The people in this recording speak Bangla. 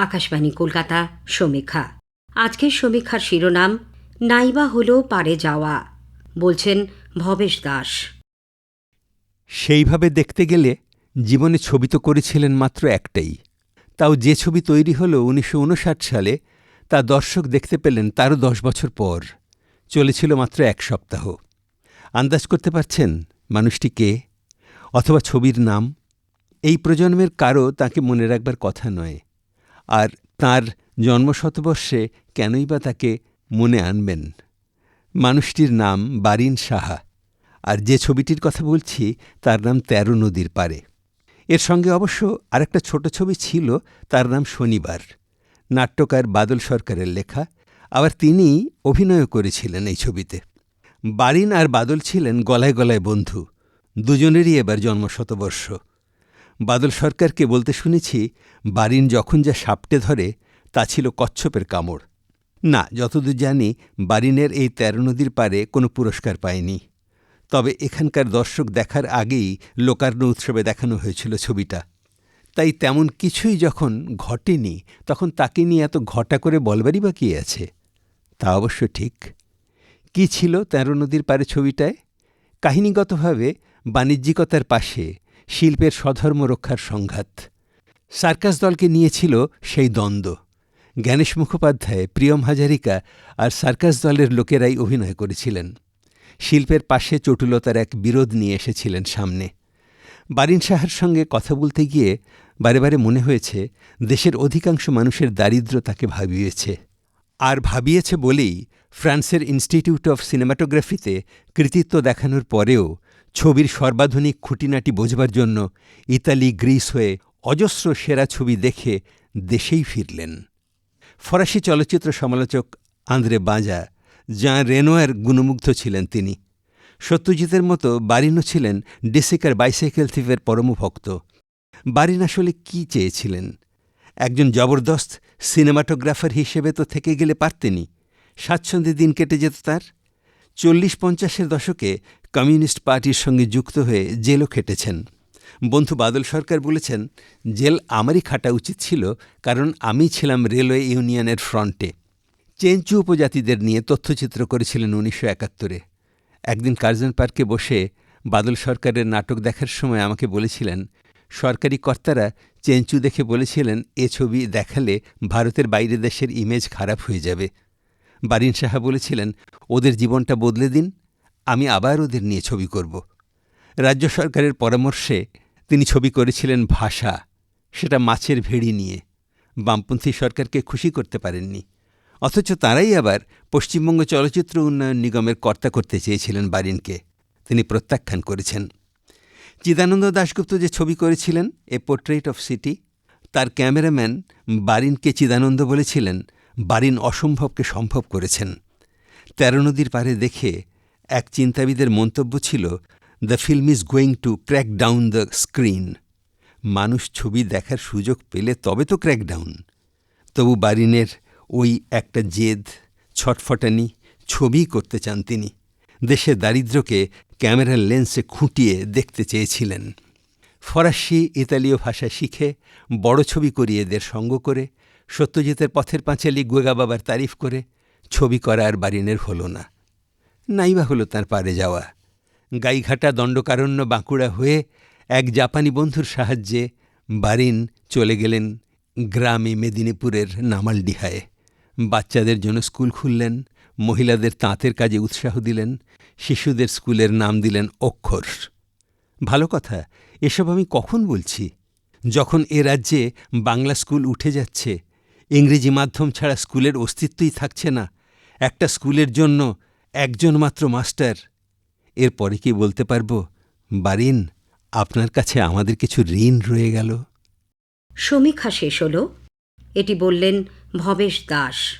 আকাশবাণী কলকাতা, সমীক্ষা। আজকের সমীক্ষার শিরোনাম, নাইবা হলো পারে যাওয়া। বলছেন ভবেশ দাস। সেইভাবে দেখতে গেলে জীবনে ছবি তো করেছিলেন মাত্র একটাই। তাও যে ছবি তৈরি হল উনিশশো সালে, তা দর্শক দেখতে পেলেন তারও দশ বছর পর। চলেছিল মাত্র এক সপ্তাহ। আন্দাজ করতে পারছেন মানুষটি কে? অথবা ছবির নাম? এই প্রজন্মের কারও তাকে মনে রাখবার কথা নয়। আর তার জন্মশতবর্ষে কেনই বা তাকে মনে আনবেন? মানুষটির নাম বারিন সাহা আর যে ছবিটির কথা বলছি, তার নাম তেরো নদীর পারে এর সঙ্গে অবশ্য আরেকটা ছোট ছবি ছিল, তার নাম শনিবার। নাট্যকার বাদল সরকারের লেখা। আবার তিনি অভিনয়ও করেছিলেন এই ছবিতে। বারিন আর বাদল ছিলেন গলায় গলায় বন্ধু। দুজনেরই এবার জন্মশতবর্ষ। বাদল সরকারকে বলতে শুনেছি, বারিন যখন যা সাপটে ধরে, তা ছিল কচ্ছপের কামড়। না, যতদূর জানি, বারিনের এই তেরো নদীর পারে কোনো পুরস্কার পায়নি। তবে এখানকার দর্শক দেখার আগেই লোকার্ণ উৎসবে দেখানো হয়েছিল ছবিটা। তাই তেমন কিছুই যখন ঘটেনি, তখন তাকে নিয়ে এত ঘটা করে বলবারই বা কী আছে? তা অবশ্য ঠিক। কি ছিল তেরো নদীর পারে ছবিটায়? কাহিনীগতভাবে বাণিজ্যিকতার পাশে শিল্পের স্বধর্ম রক্ষার সংঘাত। সার্কাস দলকে নিয়েছিল সেই দ্বন্দ্ব। জ্ঞানেশ মুখোপাধ্যায়, প্রিয়ম হাজারিকা আর সার্কাস দলের লোকেরাই অভিনয় করেছিলেন। শিল্পের পাশে চটুলতার এক বিরোধ নিয়ে এসেছিলেন সামনে। বারিন সাহার সঙ্গে কথা বলতে গিয়ে বারে বারে মনে হয়েছে, দেশের অধিকাংশ মানুষের দারিদ্র তাকে ভাবিয়েছে। আর ভাবিয়েছে বলেই ফ্রান্সের ইনস্টিটিউট অফ সিনেমাটোগ্রাফিতে কৃতিত্ব দেখানোর পরেও ছবির সর্বাধুনিক খুঁটিনাটি বোঝবার জন্য ইতালি, গ্রিস হয়ে অজস্র সেরা ছবি দেখে দেশেই ফিরলেন। ফরাসি চলচ্চিত্র সমালোচক আন্দ্রে বাঁজা যাঁ রেনোয়ার গুণমুগ্ধ ছিলেন তিনি। সত্যজিতের মতো বারিনও ছিলেন ডিসিকার বাইসাইকেল থিফের পরম ভক্ত বারিন আসলে কী চেয়েছিলেন? একজন জবরদস্ত সিনেমাটোগ্রাফার হিসেবে তো থেকে গেলে পারতেনই। স্বাচ্ছন্দ্যে দিন কেটে যেত তার। চল্লিশ পঞ্চাশের দশকে কমিউনিস্ট পার্টির সঙ্গে যুক্ত হয়ে জেলও খেটেছেন। বন্ধু বাদল সরকার বলেছেন, জেল আমারই খাটা উচিত ছিল, কারণ আমি ছিলাম রেলওয়ে ইউনিয়নের ফ্রন্টে। চেঞ্চু উপজাতিদের নিয়ে তথ্যচিত্র করেছিলেন উনিশশো একাত্তরে। একদিন কার্জন পার্কে বসে বাদল সরকারের নাটক দেখার সময় আমাকে বলেছিলেন, সরকারি কর্তারা চেঞ্চু দেখে বলেছিলেন, এ ছবি দেখালে ভারতের বাইরে দেশের ইমেজ খারাপ হয়ে যাবে। বারিন সাহা বলেছিলেন, ওদের জীবনটা বদলে দিন, আমি আবার ওদের নিয়ে ছবি করব। রাজ্য সরকারের পরামর্শে তিনি ছবি করেছিলেন ভাষা, সেটা মাছের ভেড়ি নিয়ে। বামপন্থী সরকারকে খুশি করতে পারেননি। অথচ তারাই আবার পশ্চিমবঙ্গ চলচ্চিত্র উন্নয়ন নিগমের কর্তা করতে চেয়েছিলেন বারিনকে। তিনি প্রত্যাখ্যান করেছেন। চিদানন্দ দাশগুপ্ত যে ছবি করেছিলেন, এ পোর্ট্রেট অফ সিটি তার ক্যামেরাম্যান বারিনকে চিদানন্দ বলেছিলেন বারিন অসম্ভবকে সম্ভব করেছেন। তেরো নদীর পারে দেখে এক চিন্তাবিদের মন্তব্য ছিল, the film is going to crack down the screen. মানুষ ছবি দেখার সুযোগ পেলে তবে তো ক্র্যাক ডাউন। তবু বারিনের ওই একটা জেদ, ছটফটানি ছবি করতে চান তিনি। দেশের দারিদ্র্যকে ক্যামেরার লেন্সে খুঁটিয়ে দেখতে চেয়েছিলেন। ফরাসি, ইতালীয় ভাষা শিখে বড় ছবি করিয়ে এদের সঙ্গ করে সত্যজিতের পথের পাঁচালি গোগা বাবার তারিফ করে ছবি করা আর বারিনের হল না। নাইবা হলো তার পারে যাওয়া। গাইঘাটা দণ্ডকারণ্য বাঁকুড়া হয়ে এক জাপানি বন্ধুর সাহায্যে বারিন চলে গেলেন গ্রামে মেদিনীপুরের নামালডিহায়। বাচ্চাদের জন্য স্কুল খুললেন, মহিলাদের তাঁতের কাজে উৎসাহ দিলেন, শিশুদের স্কুলের নাম দিলেন অক্ষর। ভালো কথা, এসব আমি কখন বলছি? যখন এ রাজ্যে বাংলা স্কুল উঠে যাচ্ছে ইংরেজি মাধ্যম ছাড়া স্কুলের অস্তিত্বই থাকছে না। একটা স্কুলের জন্য একজন মাত্র মাস্টার। এর পরে কি বলতে পারব? বারিন, আপনার কাছে আমাদের কিছু ঋণ রয়ে গেল। সমীক্ষা শেষ হল। এটি বললেন ভবেশ দাস।